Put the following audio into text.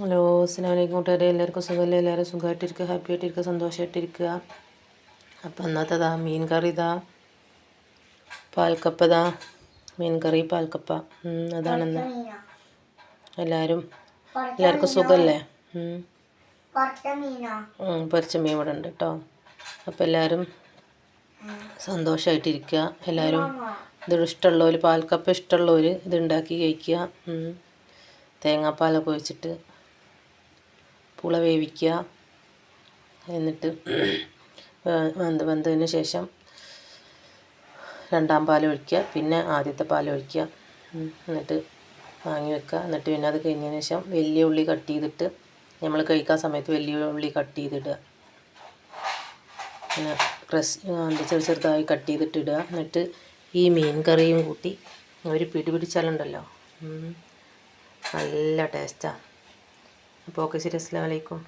Hello അസ്സാം വലൈക്കും കൂട്ടുകാരെ. എല്ലാവർക്കും സുഖമല്ലേ? എല്ലാവരും സുഖമായിട്ടിരിക്കുക ഹാപ്പി ആയിട്ടിരിക്കുക സന്തോഷമായിട്ടിരിക്കുക. അപ്പം ഇന്നത്തേതാ മീൻ കറി ഇതാ പാൽക്കപ്പ ഇതാ മീൻ കറി പാൽക്കപ്പ അതാണെന്ന് എല്ലാവരും എല്ലാവർക്കും സുഖമല്ലേ? പൊരിച്ച മീൻ ഇവിടെ ഉണ്ട് കേട്ടോ അപ്പം എല്ലാവരും സന്തോഷമായിട്ടിരിക്കുക. എല്ലാവരും ഇത് ഇഷ്ടമുള്ളവർ പാൽക്കപ്പ ഇഷ്ടമുള്ളവർ ഇത് ഉണ്ടാക്കി കഴിക്കുക. തേങ്ങാപ്പാലൊക്കെ ഒഴിച്ചിട്ട് പുള വേവിക്കുക. എന്നിട്ട് വെന്ത് വെന്തതിന് ശേഷം രണ്ടാം പാൽ ഒഴിക്കുക. പിന്നെ ആദ്യത്തെ പാൽ ഒഴിക്കുക. എന്നിട്ട് വാങ്ങി വെക്കുക. എന്നിട്ട് പിന്നെ അത് കഴിഞ്ഞതിന് ശേഷം വലിയ ഉള്ളി കട്ട് ചെയ്തിട്ട് നമ്മൾ കഴിക്കാൻ സമയത്ത് വലിയ ഉള്ളി കട്ട് ചെയ്തിടുക. പിന്നെ ക്രസ് ചെറു ചെറുതായി കട്ട് ചെയ്തിട്ട് ഇടുക എന്നിട്ട് ഈ മീൻ കറിയും കൂട്ടി ഒരു പിടി പിടിച്ചാലുണ്ടല്ലോ. നല്ല ടേസ്റ്റാണ് അപ്പോൾ ഓക്കെ ശരി അസ്സാം വലൈക്കും